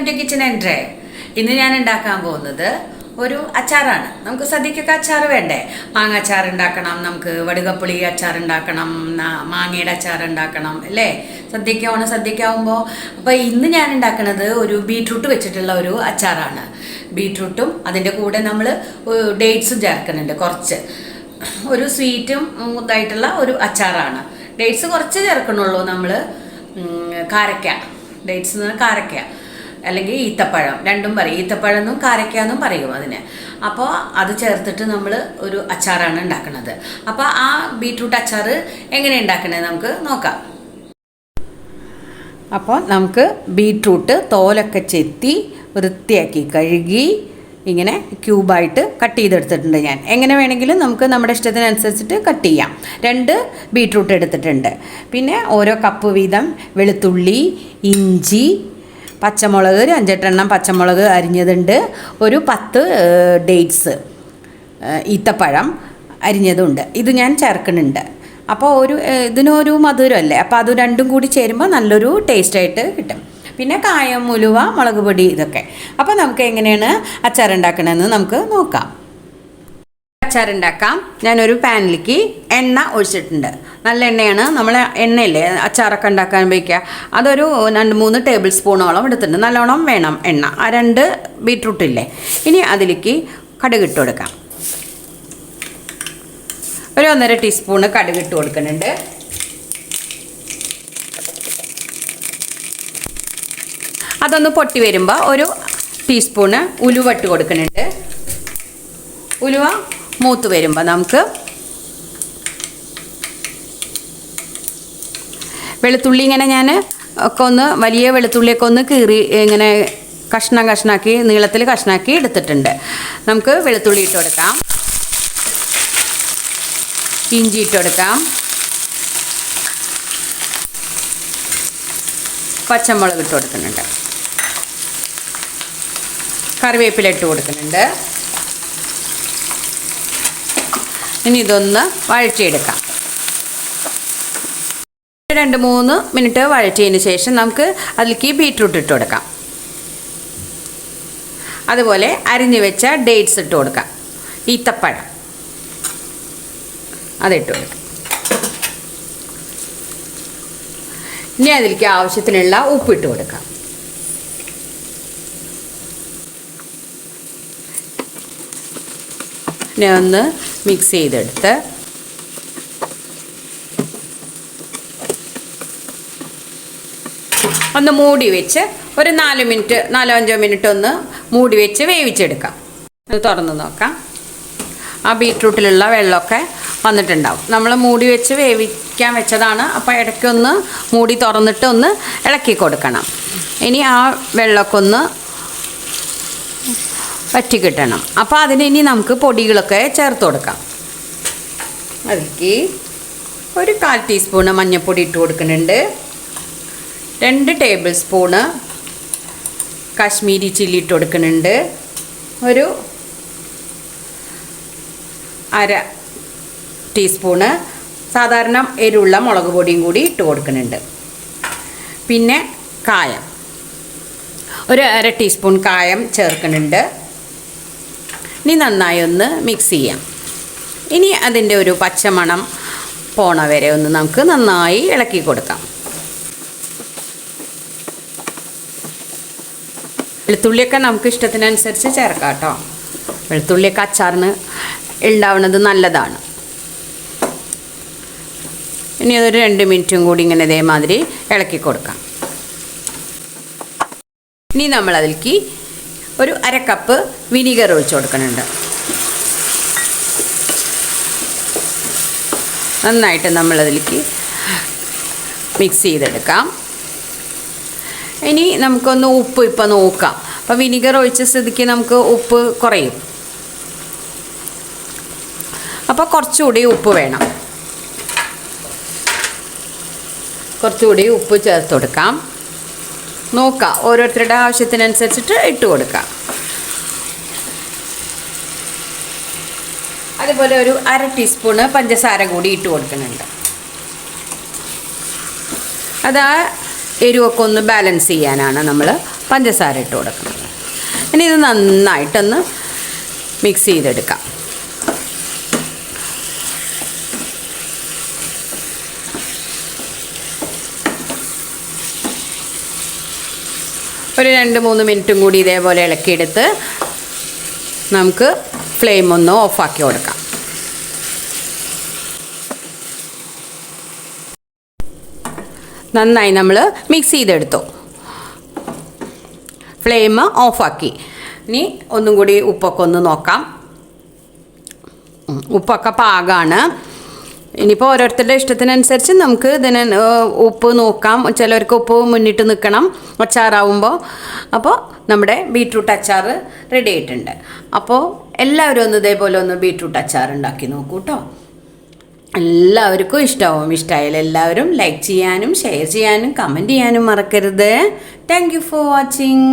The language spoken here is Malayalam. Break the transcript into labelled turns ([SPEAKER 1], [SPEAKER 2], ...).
[SPEAKER 1] വെൽക്കം ടു കിച്ചൺ എൻട്രേ ഇന്ന് ഞാൻ ഉണ്ടാക്കാൻ പോകുന്നത് ഒരു അച്ചാറാണ് നമുക്ക് സദ്യക്കൊക്കെ അച്ചാർ വേണ്ടേ മാങ്ങ അച്ചാർ ഉണ്ടാക്കണം നമുക്ക് വടുകപ്പുളി അച്ചാർ ഉണ്ടാക്കണം മാങ്ങയുടെ അച്ചാർ ഉണ്ടാക്കണം അല്ലേ സദ്യക്ക് ഓണ സദ്യക്കാവുമ്പോൾ അപ്പോൾ ഇന്ന് ഞാൻ ഉണ്ടാക്കുന്നത് ഒരു ബീട്രൂട്ട് വെച്ചിട്ടുള്ള ഒരു അച്ചാറാണ് ബീട്രൂട്ടും അതിൻ്റെ കൂടെ നമ്മൾ ഡേറ്റ്സും ചേർക്കുന്നുണ്ട് കുറച്ച് ഒരു സ്വീറ്റും ഇതായിട്ടുള്ള ഒരു അച്ചാറാണ് ഡേറ്റ്സ് കുറച്ച് ചേർക്കണുള്ളൂ നമ്മൾ കാരക്ക ഡേറ്റ്സ് കാരക്കയാണ് അല്ലെങ്കിൽ ഈത്തപ്പഴം രണ്ടും പറയും ഈത്തപ്പഴം എന്നും കാരക്കാന്നും പറയും അതിന് അപ്പോൾ അത് ചേർത്തിട്ട് നമ്മൾ ഒരു അച്ചാറാണ് ഉണ്ടാക്കുന്നത് അപ്പോൾ ആ ബീട്രൂട്ട് അച്ചാർ എങ്ങനെ ഉണ്ടാക്കണേ നമുക്ക് നോക്കാം അപ്പോൾ നമുക്ക് ബീട്രൂട്ട് തോലൊക്കെ ചെത്തി വൃത്തിയാക്കി കഴുകി ഇങ്ങനെ ക്യൂബായിട്ട് കട്ട് ചെയ്തെടുത്തിട്ടുണ്ട് ഞാൻ എങ്ങനെ വേണമെങ്കിലും നമുക്ക് നമ്മുടെ ഇഷ്ടത്തിനനുസരിച്ചിട്ട് കട്ട് ചെയ്യാം രണ്ട് ബീട്രൂട്ട് എടുത്തിട്ടുണ്ട് പിന്നെ ഓരോ കപ്പ് വീതം വെളുത്തുള്ളി ഇഞ്ചി പച്ചമുളക് ഒരു അഞ്ചെട്ടെണ്ണം പച്ചമുളക് അരിഞ്ഞതുണ്ട് ഒരു പത്ത് ഡേറ്റ്സ് ഈത്തപ്പഴം അരിഞ്ഞതുണ്ട് ഇത് ഞാൻ ചേർക്കുന്നുണ്ട് അപ്പോൾ ഒരു ഇതിനൊരു മധുരമല്ലേ അപ്പോൾ അത് രണ്ടും കൂടി ചേരുമ്പോൾ നല്ലൊരു ടേസ്റ്റായിട്ട് കിട്ടും പിന്നെ കായം മുലുവ മുളക് പൊടി ഇതൊക്കെ അപ്പോൾ നമുക്ക് എങ്ങനെയാണ് അച്ചാർ ഉണ്ടാക്കണമെന്ന് നമുക്ക് നോക്കാം അച്ചാറുണ്ടാക്കാം ഞാനൊരു പാനിലേക്ക് എണ്ണ ഒഴിച്ചിട്ടുണ്ട് നല്ല എണ്ണയാണ് നമ്മൾ എണ്ണയില്ലേ അച്ചാറൊക്കെ ഉണ്ടാക്കാൻ ഉപയോഗിക്കുക അതൊരു രണ്ട് മൂന്ന് ടേബിൾ സ്പൂണോളം എടുത്തിട്ടുണ്ട് നല്ലോണം വേണം എണ്ണ ആ രണ്ട് ബീട്രൂട്ടില്ലേ ഇനി അതിലേക്ക് കടുകിട്ട് കൊടുക്കാം ഒരു ഒന്നര ടീസ്പൂണ് കടുകിട്ട് കൊടുക്കുന്നുണ്ട് അതൊന്ന് പൊട്ടി വരുമ്പോൾ ഒരു ടീസ്പൂണ് ഉലുവട്ട് കൊടുക്കുന്നുണ്ട് ഉലുവ മൂത്ത് വരുമ്പോൾ നമുക്ക് വെളുത്തുള്ളി ഇങ്ങനെ ഞാൻ ഒക്കെ ഒന്ന് വലിയ വെളുത്തുള്ളിയൊക്കെ ഒന്ന് കീറി ഇങ്ങനെ കഷ്ണം കഷ്ണാക്കി നീളത്തിൽ കഷ്ണാക്കി എടുത്തിട്ടുണ്ട് നമുക്ക് വെളുത്തുള്ളി ഇട്ട് കൊടുക്കാം ഇഞ്ചി ഇട്ട് കൊടുക്കാം പച്ചമുളക് ഇട്ട് കൊടുക്കുന്നുണ്ട് കറിവേപ്പില ഇട്ട് കൊടുക്കുന്നുണ്ട് ഇനി ഇതൊന്ന് വഴറ്റിയെടുക്കാം രണ്ട് മൂന്ന് മിനിറ്റ് വഴറ്റിയതിന് ശേഷം നമുക്ക് അതിലേക്ക് ബീറ്റ്റൂട്ട് ഇട്ട് കൊടുക്കാം അതുപോലെ അരിഞ്ഞു വെച്ച ഡേറ്റ്സ് ഇട്ട് കൊടുക്കാം ഈത്തപ്പഴം അതിട്ട് കൊടുക്കാം ഇനി അതിലേക്ക് ആവശ്യത്തിനുള്ള ഉപ്പിട്ട് കൊടുക്കാം ഇതിനെ ഒന്ന് മിക്സ് ചെയ്തെടുത്ത് ഒന്ന് മൂടി വെച്ച് ഒരു നാല് മിനിറ്റ് നാലോ അഞ്ചോ മിനിറ്റ് ഒന്ന് മൂടി വെച്ച് വേവിച്ചെടുക്കാം ഇത് തുറന്ന് നോക്കാം ആ ബീട്രൂട്ടിലുള്ള വെള്ളമൊക്കെ വന്നിട്ടുണ്ടാവും നമ്മൾ മൂടി വെച്ച് വേവിക്കാൻ വെച്ചതാണ് അപ്പോൾ ഇടയ്ക്കൊന്ന് മൂടി തുറന്നിട്ട് ഒന്ന് ഇളക്കി കൊടുക്കണം ഇനി ആ വെള്ളമൊക്കെ ഒന്ന് പറ്റി കിട്ടണം അപ്പോൾ അതിന് ഇനി നമുക്ക് പൊടികളൊക്കെ ചേർത്ത് കൊടുക്കാം അതിലേക്ക് ഒരു കാൽ ടീസ്പൂണ് മഞ്ഞൾപ്പൊടി ഇട്ട് കൊടുക്കുന്നുണ്ട് രണ്ട് ടേബിൾ സ്പൂണ് കാശ്മീരി ചില്ലി ഇട്ട് കൊടുക്കുന്നുണ്ട് ഒരു അര ടീസ്പൂണ് സാധാരണ എരുള്ള മുളക് പൊടിയും കൂടി ഇട്ട് കൊടുക്കുന്നുണ്ട് പിന്നെ കായം ഒരു അര ടീസ്പൂൺ കായം ചേർക്കുന്നുണ്ട് ഇനി നന്നായി ഒന്ന് മിക്സ് ചെയ്യാം ഇനി അതിൻ്റെ ഒരു പച്ചമണം പോണ വരെ ഒന്ന് നമുക്ക് നന്നായി ഇളക്കി കൊടുക്കാം വെളുത്തുള്ളിയൊക്കെ നമുക്ക് ഇഷ്ടത്തിനനുസരിച്ച് ചേർക്കാം കേട്ടോ വെളുത്തുള്ളിയൊക്കെ അച്ചാറിന് ഉണ്ടാവുന്നത് നല്ലതാണ് ഇനി അതൊരു രണ്ട് മിനിറ്റും കൂടി ഇങ്ങനെ ഇതേമാതിരി ഇളക്കി കൊടുക്കാം ഇനി നമ്മളതിലേക്ക് ഒരു അര കപ്പ് വിനീഗർ ഒഴിച്ചു കൊടുക്കുന്നുണ്ട് നന്നായിട്ട് നമ്മളതിലേക്ക് മിക്സ് ചെയ്തെടുക്കാം ഇനി നമുക്കൊന്ന് ഉപ്പ് ഇപ്പം നോക്കാം അപ്പോൾ വിനിഗർ ഒഴിച്ച സ്ഥിതിക്ക് നമുക്ക് ഉപ്പ് കുറയും അപ്പോൾ കുറച്ചുകൂടി ഉപ്പ് വേണം കുറച്ചുകൂടി ഉപ്പ് ചേർത്ത് കൊടുക്കാം നോക്കാം ഓരോരുത്തരുടെ ആവശ്യത്തിനനുസരിച്ചിട്ട് ഇട്ട് കൊടുക്കാം അതുപോലെ ഒരു അര ടീസ്പൂണ് പഞ്ചസാര കൂടി ഇട്ട് കൊടുക്കുന്നുണ്ട് അത് ആ എരിവൊക്കെ ഒന്ന് ബാലൻസ് ചെയ്യാനാണ് നമ്മൾ പഞ്ചസാര ഇട്ട് കൊടുക്കുന്നത് ഇനി ഇത് നന്നായിട്ടൊന്ന് മിക്സ് ചെയ്തെടുക്കാം ഒരു രണ്ട് മൂന്ന് മിനിറ്റും കൂടി ഇതേപോലെ ഇളക്കിയെടുത്ത് നമുക്ക് ഫ്ലെയിം ഒന്ന് ഓഫാക്കി കൊടുക്കാം നന്നായി നമ്മൾ മിക്സ് ചെയ്തെടുത്തു ഫ്ലെയിം ഓഫാക്കി ഇനി ഒന്നും കൂടി ഉപ്പൊക്കെ ഒന്ന് നോക്കാം ഉപ്പൊക്കെ പാകമാണ് ഇനിയിപ്പോൾ ഓരോരുത്തരുടെ ഇഷ്ടത്തിനനുസരിച്ച് നമുക്ക് ഇതിന് ഉപ്പ് നോക്കാം ചിലവർക്ക് ഉപ്പ് മുന്നിട്ട് നിൽക്കണം അച്ചാറാവുമ്പോൾ അപ്പോൾ നമ്മുടെ ബീട്രൂട്ട് അച്ചാർ റെഡി ആയിട്ടുണ്ട് അപ്പോൾ എല്ലാവരും ഒന്ന് ഇതേപോലെ ഒന്ന് ബീട്രൂട്ട് അച്ചാർ ഉണ്ടാക്കി നോക്കൂ കേട്ടോ എല്ലാവർക്കും ഇഷ്ടമാവും ഇഷ്ടമായാലും എല്ലാവരും ലൈക്ക് ചെയ്യാനും ഷെയർ ചെയ്യാനും കമൻറ്റ് ചെയ്യാനും മറക്കരുത് താങ്ക് യു ഫോർ വാച്ചിങ്